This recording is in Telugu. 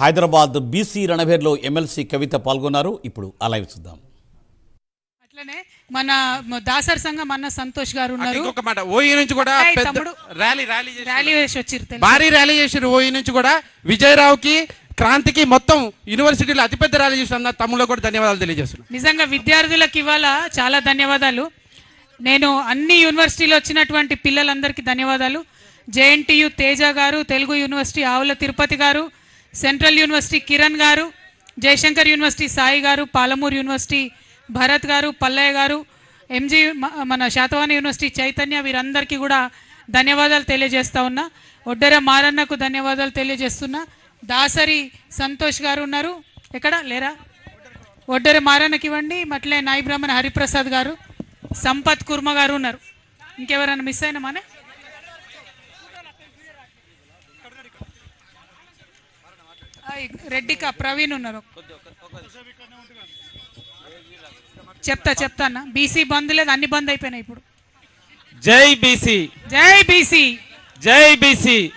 హైదరాబాద్ బీసీ రణభేర్లో ఎమ్మెల్సీ కవిత పాల్గొన్నారు. ఇప్పుడు లైవ్ చూద్దాం. అట్లనే మన దాసర్ సంఘం అన్న సంతోష్ గారు ఉన్నారు. ఇంకొక మాట. ఓయి నుంచి కూడా. ర్యాలీ ర్యాలీ చేశారు. ర్యాలీ వేసి వచ్చిర్రు భారీ ర్యాలీ చేశారు ఓయి నుంచి కూడా. విజయరావుకి క్రాంతికి మొత్తం యూనివర్సిటీలో అతిపెద్ద ర్యాలీ చేసిన తమ్ముళ్ళకు కూడా ధన్యవాదాలు తెలియజేస్తున్నాను. నిజంగా విద్యార్థులకు ఇవాళ చాలా ధన్యవాదాలు. నేను అన్ని యూనివర్సిటీలో వచ్చినటువంటి పిల్లలందరికీ ధన్యవాదాలు. జేఎన్టీయు తేజ గారు తెలుగు యూనివర్సిటీ ఆవుల తిరుపతి గారు సెంట్రల్ యూనివర్సిటీ కిరణ్ గారు జయశంకర్ యూనివర్సిటీ సాయి గారు పాలమూరు యూనివర్సిటీ భరత్ గారు పల్లయ్య గారు ఎంజీ మన శాతవాణి యూనివర్సిటీ చైతన్య వీరందరికీ కూడా ధన్యవాదాలు తెలియజేస్తా ఉన్నా. ఒడ్డెర మారన్నకు ధన్యవాదాలు తెలియజేస్తున్నా. దాసరి సంతోష్ గారు ఉన్నారు. ఎక్కడ? లేరా? ఒడ్డెర మారన్నకి ఇవ్వండి. మట్లే నాయి బ్రహ్మణ హరిప్రసాద్ గారు సంపత్ కుర్మ గారు ఉన్నారు. ఇంకెవరైనా మిస్ అయినా మానే ఆయ్, రెడ్డిక ప్రవీణ్ ఉన్నారు. చెప్తా చెప్తా అన్న. బీసీ బంద్ లేదు అన్ని బంద్ అయిపోయినాయి ఇప్పుడు. జై బీసీ. జై బీసీ. జై బీసీ.